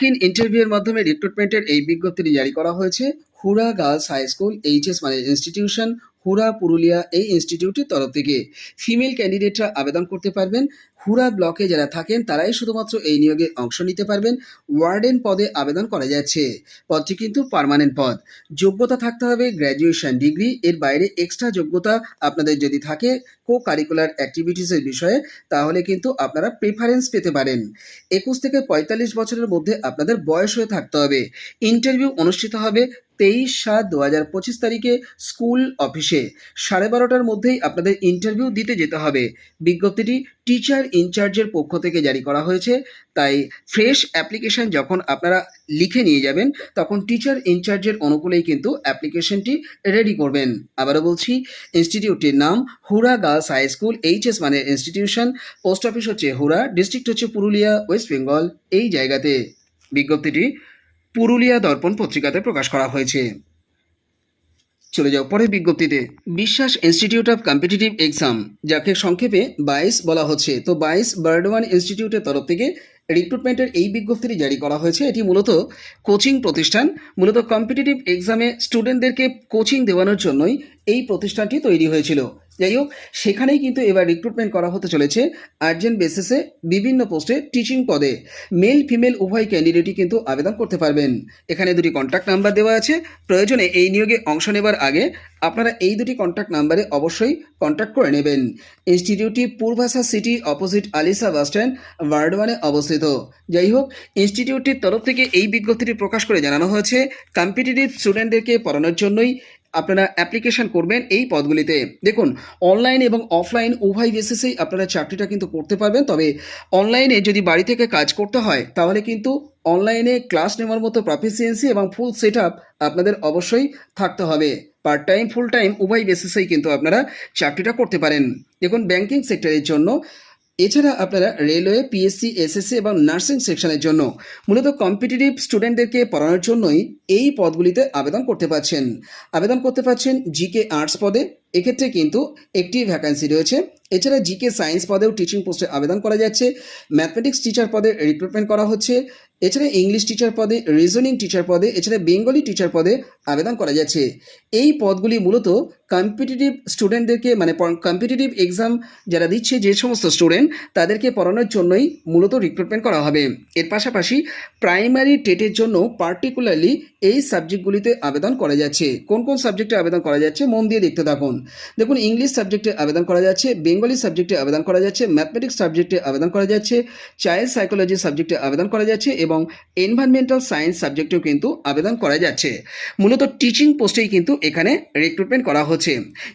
Walk in ইন্টারভিউয়ের মাধ্যমে রিক্রুটমেন্টের এই বিজ্ঞপ্তিটি জারি করা হয়েছে। Hura girls high school HS মানে ইনস্টিটিউশন হুড়া পুরুলিয়া এই ইনস্টিটিউটের তরফ থেকে। ফিমেল ক্যান্ডিডেটরা আবেদন করতে পারবেন। হুড়া ব্লকে যারা থাকেন, তারাই শুধুমাত্র এই নিয়োগে অংশ নিতে পারবেন। ওয়ার্ডেন পদে আবেদন করা যাচ্ছে। পদটি কিন্তু পার্মানেন্ট পদ। যোগ্যতা থাকতে হবে গ্র্যাজুয়েশন ডিগ্রি এর বাইরে এক্সট্রা যোগ্যতা আপনাদের যদি থাকে কো কারিকুলার অ্যাক্টিভিটিসের বিষয়ে, তাহলে কিন্তু আপনারা প্রেফারেন্স পেতে পারেন। একুশ থেকে পঁয়তাল্লিশ বছরের মধ্যে আপনাদের বয়স হয়ে থাকতে হবে। ইন্টারভিউ অনুষ্ঠিত হবে তেইশ সাত দু হাজার পঁচিশ তারিখে স্কুল অফিসে। সাড়ে বারোটার মধ্যেই আপনাদের ইন্টারভিউ দিতে যেতে হবে। বিজ্ঞপ্তিটি টিচার ইনচার্জের পক্ষ থেকে জারি করা হয়েছে। তাই ফ্রেশ অ্যাপ্লিকেশন যখন আপনারা লিখে নিয়ে যাবেন, তখন টিচার ইনচার্জের অনুকূলেই কিন্তু অ্যাপ্লিকেশনটি রেডি করবেন। আবারও বলছি ইনস্টিটিউটটির নাম Hura girls high school HS মানে ইনস্টিটিউশন পোস্ট অফিস হচ্ছে হুড়া ডিস্ট্রিক্ট হচ্ছে পুরুলিয়া ওয়েস্ট বেঙ্গল এই জায়গাতে। বিজ্ঞপ্তিটি পুরুলিয়া দর্পণ পত্রিকাতে প্রকাশ করা হয়েছে। চলে যাও পরের বিজ্ঞপ্তিতে। বিশ্বাস ইনস্টিটিউট অফ কম্পিটিটিভ এক্সাম যাকে সংক্ষেপে বাইশ বলা হচ্ছে। তো বাইশ বার্ডওয়ান ইনস্টিটিউটের তরফ থেকে রিক্রুটমেন্টের এই বিজ্ঞপ্তিটি জারি করা হয়েছে। এটি মূলত কোচিং প্রতিষ্ঠান। মূলত কম্পিটিটিভ এক্সামে স্টুডেন্টদেরকে কোচিং দেওয়ানোর জন্যই এই প্রতিষ্ঠানটি তৈরি হয়েছিল। যাই হোক, সেখানেই কিন্তু এবার রিক্রুটমেন্ট করা হতে চলেছে। আর্জেন্ট বেসিসে বিভিন্ন পোস্টে টিচিং পদে মেল ফিমেল উভয় ক্যান্ডিডেটই কিন্তু আবেদন করতে পারবেন। এখানে দুটি কন্ট্যাক্ট নাম্বার দেওয়া আছে। প্রয়োজনে এই নিয়োগে অংশ নেবার আগে আপনারা এই দুটি কন্ট্যাক্ট নাম্বারে অবশ্যই কন্ট্যাক্ট করে নেবেন। ইনস্টিটিউটটি Purbasa city opposite Alisa bus stand ward ওয়ানে অবস্থিত। যাই হোক ইনস্টিটিউটটির তরফ থেকে এই বিজ্ঞপ্তিটি প্রকাশ করে জানানো হয়েছে। কম্পিটিটিভ স্টুডেন্টদেরকে পড়ানোর জন্যই আপনারা অ্যাপ্লিকেশন করবেন এই পদগুলিতে। দেখুন অনলাইন এবং অফলাইন উভয় বেসিসেই আপনারা চাকরিটা কিন্তু করতে পারবেন। তবে অনলাইনে যদি বাড়ি থেকে কাজ করতে হয়, তাহলে কিন্তু অনলাইনে ক্লাস নেওয়ার মতো প্রফিসিয়েন্সি এবং ফুল সেট আপনাদের অবশ্যই থাকতে হবে। পার্ট টাইম ফুল টাইম উভয় বেসিসেই কিন্তু আপনারা চাকরিটা করতে পারেন। দেখুন ব্যাংকিং সেক্টরের জন্য এছাড়া আপনারা রেলওয়ে পিএসসি এসএসসি এবং নার্সিং সেকশনের জন্য মূলত কম্পিটিটিভ স্টুডেন্টদেরকে পড়ানোর জন্যই এই পদগুলিতে আবেদন করতে পারছেন। আবেদন করতে পারছেন জিকে আর্টস পদে। এক্ষেত্রে কিন্তু একটি ভ্যাকান্সি রয়েছে। এছাড়া জিকে সায়েন্স পদেও টিচিং পোস্টে আবেদন করা যাচ্ছে। ম্যাথমেটিক্স টিচার পদে রিক্রুটমেন্ট করা হচ্ছে। এছাড়া ইংলিশ টিচার পদে রিজনিং টিচার পদে, এছাড়া বেঙ্গলি টিচার পদে আবেদন করা যাচ্ছে। এই পদগুলি মূলত কম্পিটিটিভ স্টুডেন্টদেরকে মানে কম্পিটিটিভ এক্সাম যারা দিচ্ছে, যে সমস্ত স্টুডেন্ট তাদেরকে পড়ানোর জন্যই মূলত রিক্রুটমেন্ট করা হবে। এর পাশাপাশি প্রাইমারি টেটের জন্য পার্টিকুলারলি এই সাবজেক্টগুলিতে আবেদন করা যাচ্ছে। কোন কোন সাবজেক্টে আবেদন করা যাচ্ছে, মন দিয়ে দেখতে থাকুন। দেখুন ইংলিশ সাবজেক্টে আবেদন করা যাচ্ছে বেঙ্গলি সাবজেক্টে আবেদন করা যাচ্ছে ম্যাথমেটিক্স সাবজেক্টে আবেদন করা যাচ্ছে চাইল্ড সাইকোলজি সাবজেক্টে আবেদন করা যাচ্ছে এবং এনভায়রনমেন্টাল সায়েন্স সাবজেক্টেও কিন্তু আবেদন করা যাচ্ছে। মূলত টিচিং পোস্টেই কিন্তু এখানে রিক্রুটমেন্ট করা হচ্ছে।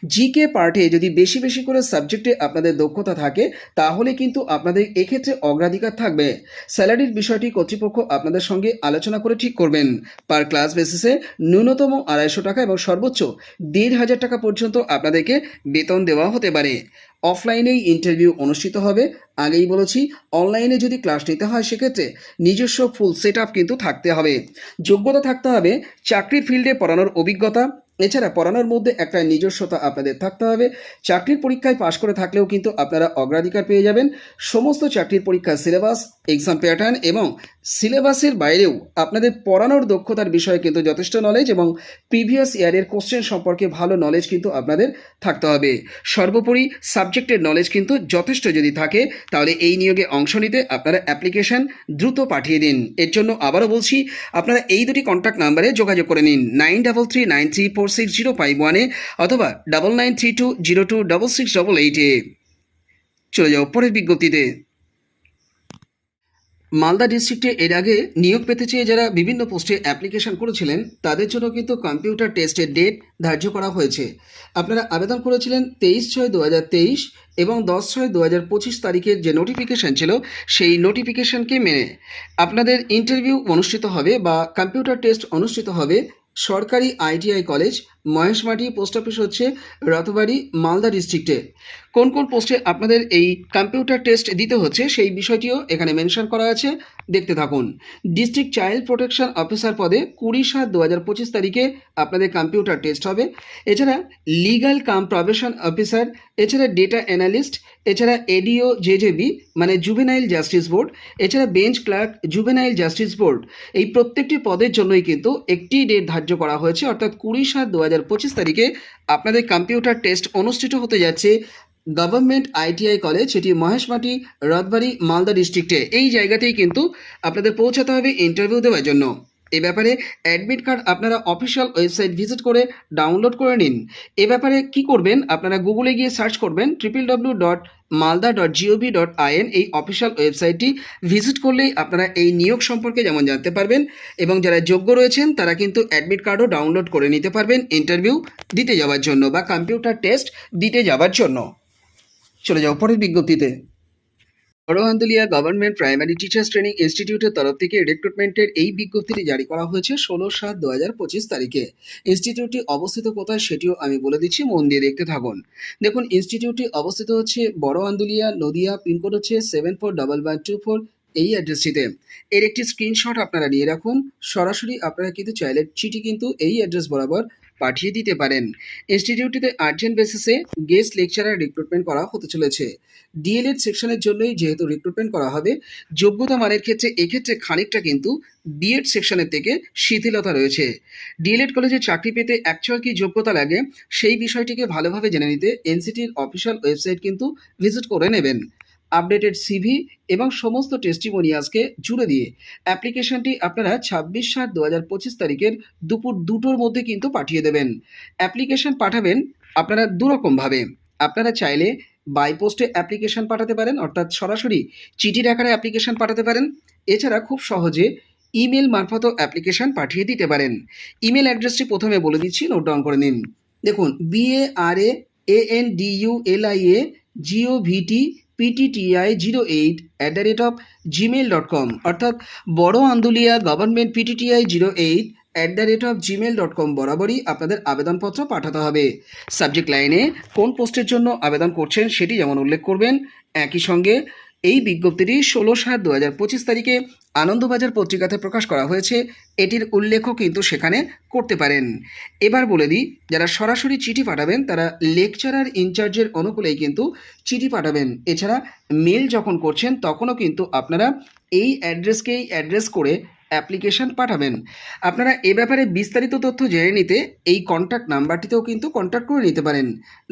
জিকে পার্টে যদি বেশি বেশি করে সাবজেক্টে আপনাদের দক্ষতা থাকে, তাহলে কিন্তু আপনাদের এক্ষেত্রে অগ্রাধিকার থাকবে। স্যালারির বিষয়টি কর্তৃপক্ষ আপনাদের সঙ্গে আলোচনা করে ঠিক করবেন। পার ক্লাস বেসিসে ন্যূনতম আড়াইশো টাকা এবং সর্বোচ্চ দেড় হাজার টাকা পর্যন্ত আপনাদেরকে বেতন দেওয়া হতে পারে। অফলাইনেই ইন্টারভিউ অনুষ্ঠিত হবে। আগেই বলেছি, অনলাইনে যদি ক্লাস নিতে হয় সেক্ষেত্রে নিজস্ব ফুল সেট কিন্তু থাকতে হবে। যোগ্যতা থাকতে হবে চাকরির ফিল্ডে পড়ানোর অভিজ্ঞতা এছাড়া পড়ানোর মধ্যে একটা নিজস্বতা আপনাদের থাকতে হবে। চাকরির পরীক্ষায় পাশ করে থাকলেও কিন্তু আপনারা অগ্রাধিকার পেয়ে যাবেন। সমস্ত চাকরির পরীক্ষার সিলেবাস এক্সাম প্যাটার্ন এবং সিলেবাসের বাইরেও আপনাদের পড়ানোর দক্ষতার বিষয়ে কিন্তু যথেষ্ট নলেজ এবং প্রিভিয়াস ইয়ারের কোশ্চেন সম্পর্কে ভালো নলেজ কিন্তু আপনাদের থাকতে হবে। সর্বোপরি সাবজেক্টের নলেজ কিন্তু যথেষ্ট যদি থাকে, তাহলে এই নিয়োগে অংশ নিতে আপনারা অ্যাপ্লিকেশন দ্রুত পাঠিয়ে দিন। এর জন্য আবারও বলছি, আপনারা এই দুটি কন্ট্যাক্ট নাম্বারে যোগাযোগ করে নিন। Nine double three nine three four six zero five ওয়ানে অথবা double nine three two zero two double six double এইটে চলে যাও পরের বিজ্ঞপ্তিতে। মালদা ডিস্ট্রিক্টে এর আগে নিয়োগ পেতে চেয়ে যারা বিভিন্ন পোস্টে অ্যাপ্লিকেশন করেছিলেন, তাদের জন্য কিন্তু কম্পিউটার টেস্টের ডেট ধার্য করা হয়েছে। আপনারা আবেদন করেছিলেন তেইশ ছয় দু এবং দশ ছয় দু হাজার পঁচিশ তারিখের যে নোটিফিকেশান ছিল, সেই নোটিফিকেশানকে মেনে। আপনাদের ইন্টারভিউ অনুষ্ঠিত হবে বা কম্পিউটার টেস্ট অনুষ্ঠিত হবে সরকারি ITI college Maheshmati post office হচ্ছে রথবাড়ি, মালদা ডিস্ট্রিক্টে কোন কোন পোস্টে আপনাদের এই কম্পিউটার টেস্ট দিতে হচ্ছে সেই বিষয়টিও এখানে মেনশন করা আছে, দেখতে থাকুন। ডিস্ট্রিক্ট চাইল্ড প্রোটেকশন অফিসার পদে কুড়ি সাত দু হাজার পঁচিশ তারিখে আপনাদের কম্পিউটার টেস্ট হবে। এছাড়া লিগাল কাম প্রবেশন অফিসার এছাড়া ডেটা অ্যানালিস্ট এছাড়া এডিও জে জেজেবি মানে জুভেনাইল জাস্টিস বোর্ড এছাড়া bench clerk juvenile justice board এই প্রত্যেকটি পদের জন্যই কিন্তু একটি ডেট ধার্য করা হয়েছে, অর্থাৎ কুড়ি সাত দু হাজার তারিখে আপনাদের কম্পিউটার টেস্ট অনুষ্ঠিত হতে যাচ্ছে গভর্নমেন্ট আইটিআই কলেজ সেটি মহেশমাটি, রথবাড়ি, মালদা ডিস্ট্রিক্টে এই জায়গাতেই কিন্তু আপনাদের পৌঁছাতে হবে ইন্টারভিউ দেওয়ার জন্য। এ ব্যাপারে অ্যাডমিট কার্ড আপনারা অফিসিয়াল ওয়েবসাইট ভিজিট করে ডাউনলোড করে নিন। এ ব্যাপারে কি করবেন? আপনারা গুগলে গিয়ে সার্চ করবেন triple W dot Malda dot GOV dot IN এই অফিসিয়াল ওয়েবসাইটটি ভিজিট করলেই আপনারা এই নিয়োগ সম্পর্কে যেমন জানতে পারবেন এবং যারা যোগ্য রয়েছেন, তারা কিন্তু অ্যাডমিট কার্ডও ডাউনলোড করে নিতে পারবেন ইন্টারভিউ দিতে যাওয়ার জন্য বা কম্পিউটার টেস্ট দিতে যাওয়ার জন্য। চলে যাও, পরের বিজ্ঞপ্তিতে। Borhandulia government primary teachers training ইনস্টিটিউটের তরফ থেকে রিক্রুটমেন্টের এই বিজ্ঞপ্তিটি জারি করা হয়েছে ষোলো সাত দু হাজার পঁচিশ তারিখে। ইনস্টিটিউটটি অবস্থিত কোথায় সেটিও আমি বলে দিচ্ছি, মন দিয়ে দেখতে থাকুন। দেখুন, ইনস্টিটিউটটি অবস্থিত হচ্ছে বড় আন্দুলিয়া নদিয়া, পিনকোড হচ্ছে seven four double one two four এই অ্যাড্রেসটিতে। এর একটি স্ক্রিনশট আপনারা নিয়ে রাখুন। সরাসরি আপনারা কিন্তু চাইলে চিঠি কিন্তু এই অ্যাড্রেস বরাবর পাঠিয়ে দিতে পারেন। ইনস্টিটিউটটিতে আর্জেন্ট বেসিসে গেস্ট লেকচারার রিক্রুটমেন্ট করা হতে চলেছে। ডিএলএড সেকশনের জন্যই যেহেতু রিক্রুটমেন্ট করা হবে, যোগ্যতা মানের ক্ষেত্রে এক্ষেত্রে খানিকটা কিন্তু বিএড সেকশনের থেকে শিথিলতা রয়েছে। ডিএলএড কলেজে চাকরি পেতে অ্যাকচুয়াল কি যোগ্যতা লাগে, সেই বিষয়টিকে ভালোভাবে জেনে নিতে এনসিটির অফিসিয়াল ওয়েবসাইট কিন্তু ভিজিট করে নেবেন। আপডেটেড সিভি এবং সমস্ত টেস্টিমোনিয়ালসকে জুড়ে দিয়ে। অ্যাপ্লিকেশনটি আপনারা ছাব্বিশ সাত দু হাজার পঁচিশ তারিখের দুপুর দুটোর মধ্যে কিন্তু পাঠিয়ে দেবেন। অ্যাপ্লিকেশন পাঠাবেন আপনারা দুরকমভাবে। আপনারা চাইলে বাই পোস্টে অ্যাপ্লিকেশন পাঠাতে পারেন, অর্থাৎ সরাসরি চিঠির আকারে অ্যাপ্লিকেশন পাঠাতে পারেন। এছাড়া খুব সহজে ইমেল মারফতও অ্যাপ্লিকেশন পাঠিয়ে দিতে পারেন। ইমেল অ্যাড্রেসটি প্রথমে বলে দিচ্ছি নোট ডাউন করে নিন। দেখুন BA R A N D U L I A GO VT PTTI zero eight at the rate of Gmail dot com অর্থাৎ Bara Andulia government PTTI zero eight at the rate of Gmail dot com বরাবরই আপনাদের আবেদনপত্র পাঠাতে হবে। Subject লাইনে কোন পোস্টের জন্য আবেদন করছেন সেটি যেমন উল্লেখ করবেন, একই সঙ্গে এই বিজ্ঞপ্তিটি ষোলো সাত দু হাজার পঁচিশ তারিখে আনন্দবাজার পত্রিকাতে প্রকাশ করা হয়েছে। এটির উল্লেখও কিন্তু সেখানে করতে পারেন। এবার বলে দিই, যারা সরাসরি চিঠি পাঠাবেন, তারা লেকচারার ইনচার্জের অনুকূলেই কিন্তু চিঠি পাঠাবেন। এছাড়া মেল যখন করছেন, তখনও কিন্তু আপনারা এই অ্যাড্রেসকেই অ্যাড্রেস করে অ্যাপ্লিকেশন পাঠাবেন। আপনারা এ ব্যাপারে বিস্তারিত তথ্য জেনে নিতে এই কন্ট্যাক্ট নাম্বারটিতেও কিন্তু কন্ট্যাক্ট করে নিতে পারেন।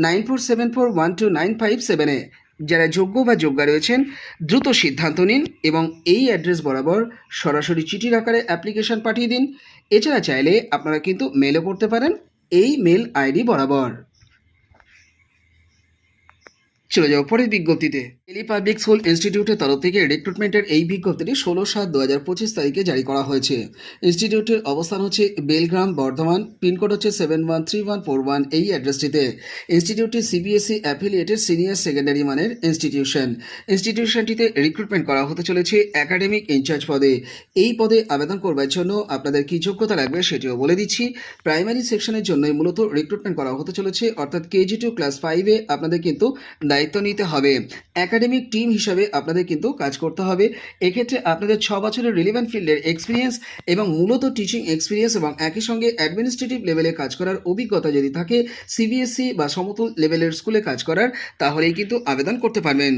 Nine four seven four one two nine five সেভেনে যারা যোগ্য বা যোগ্যা রয়েছেন, দ্রুত সিদ্ধান্ত নিন এবং এই অ্যাড্রেস বরাবর সরাসরি চিঠির আকারে অ্যাপ্লিকেশন পাঠিয়ে দিন। এছাড়া চাইলে আপনারা কিন্তু মেলও করতে পারেন। এই মেল আইডি বরাবর। চলে যাও পরের বিজ্ঞপ্তিতে। দিল্লি পাবলিক স্কুল ইনস্টিটিউটের তরফ থেকে রিক্রুটমেন্টের এই বিজ্ঞপ্তিটি ষোলো সাত দু হাজার পঁচিশ তারিখে জারি করা হয়েছে। ইনস্টিটিউটের অবস্থান হচ্ছে বেলগ্রাম, বর্ধমান, পিনকোড হচ্ছে seven one three one four one এই অ্যাড্রেসটিতে। ইনস্টিটিউটটি সিবিএসই অ্যাফিলিয়েটেড সিনিয়র সেকেন্ডারি মানের ইনস্টিটিউশন ইনস্টিটিউশনটিতে রিক্রুটমেন্ট করা হতে চলেছে একাডেমিক ইনচার্জ পদে। এই পদে আবেদন করবার জন্য আপনাদের কী যোগ্যতা লাগবে সেটিও বলে দিচ্ছি। প্রাইমারি সেকশনের জন্যই মূলত রিক্রুটমেন্ট করা হতে চলেছে, অর্থাৎ কেজি টু ক্লাস ফাইভে আপনাদের কিন্তু দায়িত্ব নিতে হবে। একাডেমিক টিম হিসাবে আপনাদের কিন্তু কাজ করতে হবে। এক্ষেত্রে আপনাদের ছ বছরের রিলিভেন্ট ফিল্ডের এক্সপিরিয়েন্স এবং মূলত টিচিং এক্সপিরিয়েন্স এবং একই সঙ্গে অ্যাডমিনিস্ট্রেটিভ লেভেলে কাজ করার অভিজ্ঞতা যদি থাকে সিবিএসসি বা সমতুল লেভেলের স্কুলে কাজ করার, তাহলেই কিন্তু আবেদন করতে পারবেন।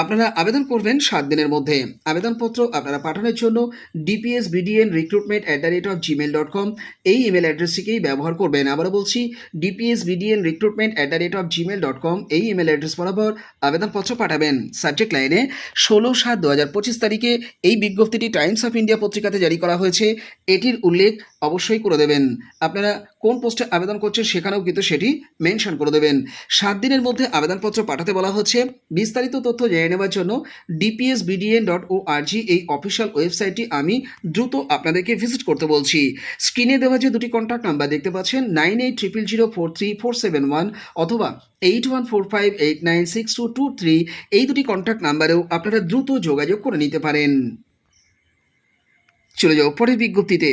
আপনারা আবেদন করবেন সাত দিনের মধ্যে। আবেদনপত্র আপনারা পাঠানোর জন্য DPS BDN recruitment at the rate of Gmail dot com এই ইমেল অ্যাড্রেসটিকেই ব্যবহার করবেন। আবারও বলছি DPS BDN recruitment at the rate of Gmail dot com এই ইমেল অ্যাড্রেস বরাবর আবেদনপত্র পাঠাবেন। সাবজেক্ট লাইনে ষোলো সাত দু হাজার পঁচিশ তারিখে এই বিজ্ঞপ্তিটি টাইমস অফ ইন্ডিয়া পত্রিকাতে জারি করা হয়েছে। এটির উল্লেখ অবশ্যই করে দেবেন। আপনারা কোন পোস্টে আবেদন করছেন সেখানেও কিন্তু সেটি মেনশন করে দেবেন। সাত দিনের মধ্যে আবেদনপত্র পাঠাতে বলা হচ্ছে। বিস্তারিত তথ্য জেনে নেওয়ার জন্য DPS BDN dot O R G এই অফিসিয়াল ওয়েবসাইটটি আমি দ্রুত আপনাদেরকে ভিজিট করতে বলছি। স্ক্রিনে দেওয়া যে দুটি কন্ট্যাক্ট নাম্বার দেখতে পাচ্ছেন nine eight triple zero four three four seven one অথবা eight one four five eight nine six two two three এই দুটি কন্ট্যাক্ট নাম্বারেও আপনারা দ্রুত যোগাযোগ করে নিতে পারেন। চলে যাও পরের বিজ্ঞপ্তিতে।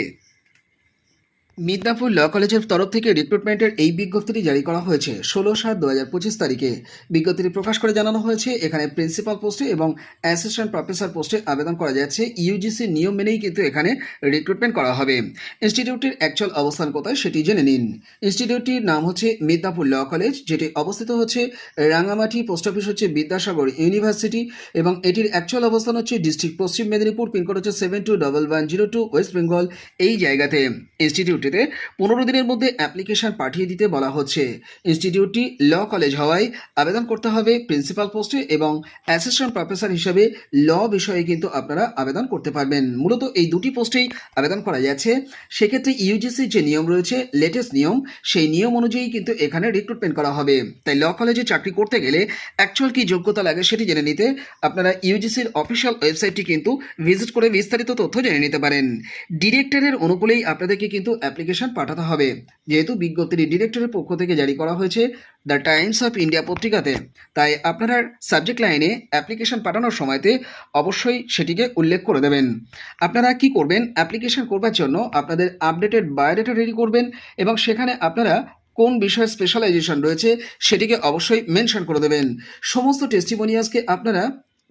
মিদনাপুর ল কলেজের তরফ থেকে রিক্রুটমেন্টের এই বিজ্ঞপ্তিটি জারি করা হয়েছে ষোলো সাত দু হাজার পঁচিশ তারিখে। বিজ্ঞপ্তিটি প্রকাশ করে জানানো হয়েছে, এখানে প্রিন্সিপাল পোস্টে এবং অ্যাসিস্ট্যান্ট প্রফেসর পোস্টে আবেদন করা যাচ্ছে। ইউজিসি নিয়ম মেনেই কিন্তু এখানে রিক্রুটমেন্ট করা হবে। ইনস্টিটিউটটির অ্যাকচুয়াল অবস্থান কোথায় সেটি জেনে নিন। ইনস্টিটিউটটির নাম হচ্ছে মিদনাপুর ল কলেজ, যেটি অবস্থিত হচ্ছে রাঙামাটি, পোস্ট অফিস হচ্ছে বিদ্যাসাগর ইউনিভার্সিটি এবং এটির অ্যাকচুয়াল অবস্থান হচ্ছে ডিস্ট্রিক্ট পশ্চিম মেদিনীপুর পিনকোড হচ্ছে seven two double one zero two West Bengal এই জায়গাতে। ইনস্টিটিউটটিতে পনেরো দিনের মধ্যে অ্যাপ্লিকেশন পাঠিয়ে দিতে বলা হচ্ছে। ইনস্টিটিউটটি ল কলেজ হওয়ায় আবেদন করতে হবে প্রিন্সিপাল পোস্টে এবং অ্যাসিস্ট্যান্ট প্রফেসর হিসাবে ল বিষয়ে কিন্তু আপনারা আবেদন করতে পারবেন। মূলত এই দুটি পোস্টেই আবেদন করা যাচ্ছে সেক্ষেত্রে ইউজিসির যে নিয়ম রয়েছে লেটেস্ট নিয়ম, সেই নিয়ম অনুযায়ী কিন্তু এখানে রিক্রুটমেন্ট করা হবে। তাই ল কলেজে চাকরি করতে গেলে অ্যাকচুয়াল কি যোগ্যতা লাগে সেটি জেনে নিতে আপনারা ইউজিসির অফিসিয়াল ওয়েবসাইটটি কিন্তু ভিজিট করে বিস্তারিত তথ্য জেনে নিতে পারেন। ডিরেক্টরের অনুকূলেই আপনাদেরকে কিন্তু অ্যাপ্লিকেশন পাঠাতে হবে। যেহেতু বিজ্ঞপ্তিটি ডিরেক্টরের পক্ষ থেকে জারি করা হয়েছে দ্য টাইমস অফ ইন্ডিয়া পত্রিকাতে, তাই আপনারা সাবজেক্ট লাইনে অ্যাপ্লিকেশন পাঠানোর সময়তে অবশ্যই সেটিকে উল্লেখ করে দেবেন। আপনারা কি করবেন? অ্যাপ্লিকেশন করবার জন্য আপনাদের আপডেটেড বায়োডাটা রেডি করবেন এবং সেখানে আপনারা কোন বিষয়ে স্পেশালাইজেশন রয়েছে সেটিকে অবশ্যই মেনশন করে দেবেন। সমস্ত টেস্টিমোনিয়াসকে আপনারা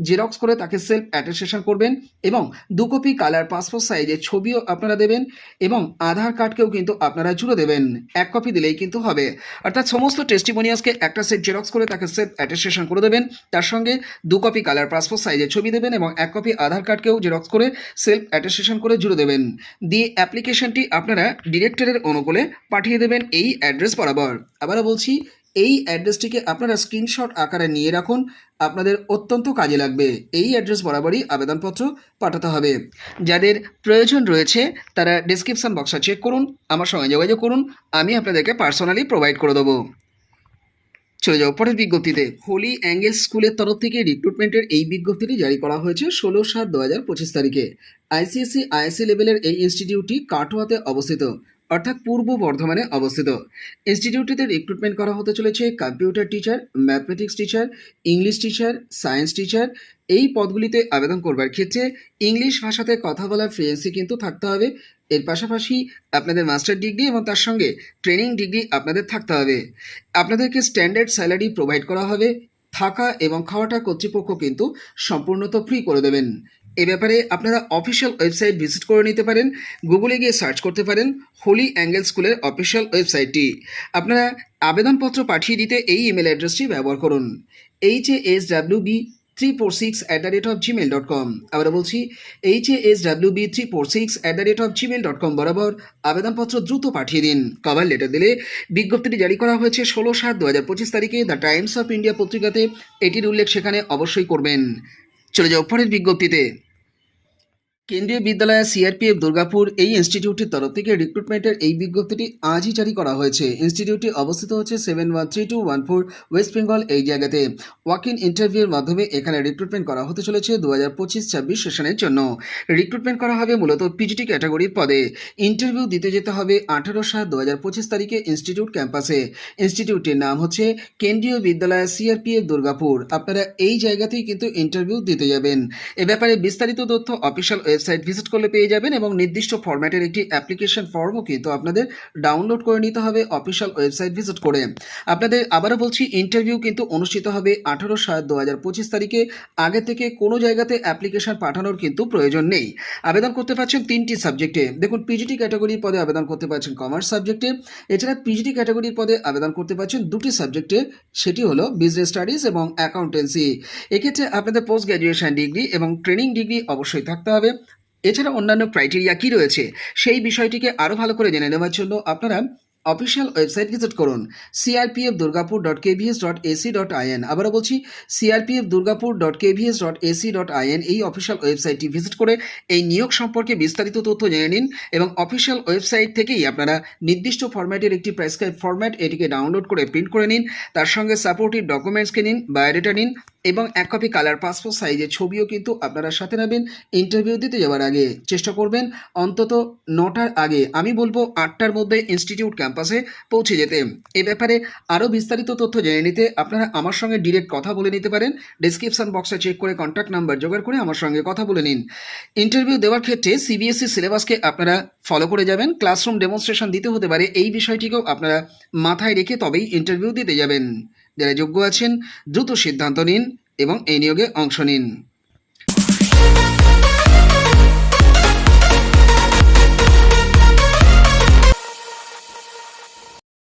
জেরক্স করে তাকে সেলফ অ্যাটেস্টেশন করবেন এবং দু কপি কালার পাসপোর্ট সাইজের ছবিও আপনারা দেবেন এবং আধার কার্ডকেও কিন্তু আপনারা জুড়ে দেবেন। এক কপি দিলেই কিন্তু হবে। অর্থাৎ সমস্ত টেস্টিমোনিয়াসকে একটা সেট জেরক্স করে তাকে সেলফ অ্যাটেস্টেশন করে দেবেন। তার সঙ্গে দু কপি কালার পাসপোর্ট সাইজের ছবি দেবেন এবং এক কপি আধার কার্ডকেও জেরক্স করে সেলফ অ্যাটেস্টেশন করে জুড়ে দেবেন। দিয়ে অ্যাপ্লিকেশনটি আপনারা ডিরেক্টরের অনুকূলে পাঠিয়ে দেবেন এই অ্যাড্রেস বরাবর। আবারও বলছি, এই অ্যাড্রেসটিকে আপনারা স্ক্রিনশট আকারে নিয়ে রাখুন। আপনাদের অত্যন্ত কাজে লাগবে। এই অ্যাড্রেস বরাবরই আবেদনপত্র পাঠাতে হবে। যাদের প্রয়োজন রয়েছে, তারা ডিসক্রিপশন বক্সটা চেক করুন, আমার সঙ্গে যোগাযোগ করুন, আমি আপনাদেরকে পার্সোনালি প্রোভাইড করে দেবো। চলে যাও পরের বিজ্ঞপ্তিতে। হোলি অ্যাঙ্গেল স্কুলের তরফ থেকে রিক্রুটমেন্টের এই বিজ্ঞপ্তিটি জারি করা হয়েছে ষোলো সাত দু হাজার পঁচিশ তারিখে। আইসিএসসি, আইএসসি লেভেলের এই ইনস্টিটিউটটি কাটোয়াতে অবস্থিত। অর্থাৎ পূর্ব বর্ধমানে অবস্থিত। ইনস্টিটিউটটিতে রিক্রুটমেন্ট করা হতে চলেছে computer teacher mathematics teacher English teacher science teacher এই পদগুলিতে আবেদন করবার ক্ষেত্রে ইংলিশ ভাষাতে কথা বলার ফ্লুয়েন্সি কিন্তু থাকতে হবে। এর পাশাপাশি আপনাদের মাস্টার ডিগ্রি এবং তার সঙ্গে ট্রেনিং ডিগ্রি আপনাদের থাকতে হবে। আপনাদেরকে স্ট্যান্ডার্ড স্যালারি প্রোভাইড করা হবে। থাকা এবং খাওয়াটা কর্তৃপক্ষ কিন্তু সম্পূর্ণত ফ্রি করে দেবেন। এ ব্যাপারে আপনারা অফিসিয়াল ওয়েবসাইট ভিজিট করে নিতে পারেন। গুগলে গিয়ে সার্চ করতে পারেন হোলি অ্যাঙ্গেল স্কুলের অফিসিয়াল ওয়েবসাইটটি আপনারা আবেদনপত্র পাঠিয়ে দিতে এই ইমেল অ্যাড্রেসটি ব্যবহার করুন। H A S W B three four six at the rate of Gmail dot com আবার বলছি H S W B three four six at the rate of Gmail dot com বরাবর আবেদনপত্র দ্রুত পাঠিয়ে দিন। কভার লেটার দিলে বিজ্ঞপ্তিটি জারি করা হয়েছে ষোলো সাত দু হাজার পঁচিশ তারিখে দ্য টাইমস অফ ইন্ডিয়া পত্রিকাতে। এটির উল্লেখ সেখানে অবশ্যই করবেন। চলে যাও পরের বিজ্ঞপ্তিতে। কেন্দ্রীয় বিদ্যালয় সিআরপিএফ দুর্গাপুর এই ইনস্টিটিউটের তরফ থেকে রিক্রুটমেন্টের এই বিজ্ঞপ্তিটি আজই জারি করা হয়েছে। ইনস্টিটিউটটি অবস্থিত হচ্ছে seven one three two one four West Bengal এই জায়গাতে। ওয়াক ইন ইন্টারভিউর মাধ্যমে এখানে রিক্রুটমেন্ট করা হতে চলেছে দু হাজার পঁচিশ ছাব্বিশ সেশনের জন্য। রিক্রুটমেন্ট করা হবে মূলত পিজিটি ক্যাটাগরির পদে। ইন্টারভিউ দিতে যেতে হবে আঠারো সাত দু হাজার পঁচিশ তারিখে ইনস্টিটিউট ক্যাম্পাসে ইনস্টিটিউটটির নাম হচ্ছে কেন্দ্রীয় বিদ্যালয় সিআরপিএফ দুর্গাপুর। আপনারা এই জায়গাতেই কিন্তু ইন্টারভিউ দিতে যাবেন। এ ব্যাপারে বিস্তারিত তথ্য অফিসিয়াল ওয়েবসাইট ভিজিট করলে পেয়ে যাবেন এবং নির্দিষ্ট ফরম্যাটের একটি অ্যাপ্লিকেশন ফর্মও কিন্তু আপনাদের ডাউনলোড করে নিতে হবে অফিসিয়াল ওয়েবসাইট ভিজিট করে। আপনাদের আবারও বলছি ইন্টারভিউ কিন্তু অনুষ্ঠিত হবে আঠারো সাত দু হাজার পঁচিশ তারিখে। আগে থেকে কোনো জায়গাতে অ্যাপ্লিকেশন পাঠানোর কিন্তু প্রয়োজন নেই। আবেদন করতে পারছেন তিনটি সাবজেক্টে দেখুন পিজিটি ক্যাটাগরির পদে আবেদন করতে পারছেন কমার্স সাবজেক্টে এছাড়া পিজিটি ক্যাটাগরির পদে আবেদন করতে পারছেন দুটি সাবজেক্টে সেটি হলো বিজনেস স্টাডিজ এবং অ্যাকাউন্টেন্সি এক্ষেত্রে আপনাদের পোস্ট গ্র্যাজুয়েশন ডিগ্রি এবং ট্রেনিং ডিগ্রি অবশ্যই থাকতে হবে। এছাড়া অন্যান্য ক্রাইটেরিয়া কি রয়েছে? সেই বিষয়টিকে আরও ভালো করে জেনে নেওয়ার জন্য আপনারা অফিসিয়াল ওয়েবসাইট ভিজিট করুন CRPF Durgapur dot KVS dot AC dot IN আবারও বলছি CRPF Durgapur dot KVS dot AC dot IN এই অফিসিয়াল ওয়েবসাইটটি ভিজিট করে এই নিয়োগ সম্পর্কে বিস্তারিত তথ্য জেনে নিন এবং অফিসিয়াল ওয়েবসাইট থেকেই আপনারা নির্দিষ্ট ফরম্যাটের একটি প্রেসক্রাইব ফরম্যাট এটিকে ডাউনলোড করে প্রিন্ট করে নিন, তার সঙ্গে সাপোর্টিভ ডকুমেন্টসকে নিন, বায়োডেটা নিন এবং এক কপি কালার পাসপোর্ট সাইজের ছবিও কিন্তু আপনারা সাথে নেবেন ইন্টারভিউ দিতে যাওয়ার আগে। চেষ্টা করবেন অন্তত নটার আগে, আমি বলব আটটার মধ্যে ইনস্টিটিউট ক্যাম্পাসে পৌঁছে যেতে। এ ব্যাপারে আরও বিস্তারিত তথ্য জেনে নিতে আপনারা আমার সঙ্গে ডিরেক্ট কথা বলে নিতে পারেন। ডিসক্রিপশন বক্সে চেক করে কন্ট্যাক্ট নাম্বার জোগাড় করে আমার সঙ্গে কথা বলে নিন। ইন্টারভিউ দেওয়ার ক্ষেত্রে সিবিএসই সিলেবাসকে আপনারা ফলো করে যাবেন। ক্লাসরুম ডেমনস্ট্রেশন দিতে হতে পারে। এই বিষয়টিকেও আপনারা মাথায় রেখে তবেই ইন্টারভিউ দিতে যাবেন। যারা যোগ্য আছেন, দ্রুত সিদ্ধান্ত নিন এবং এই নিয়োগে অংশ নিন।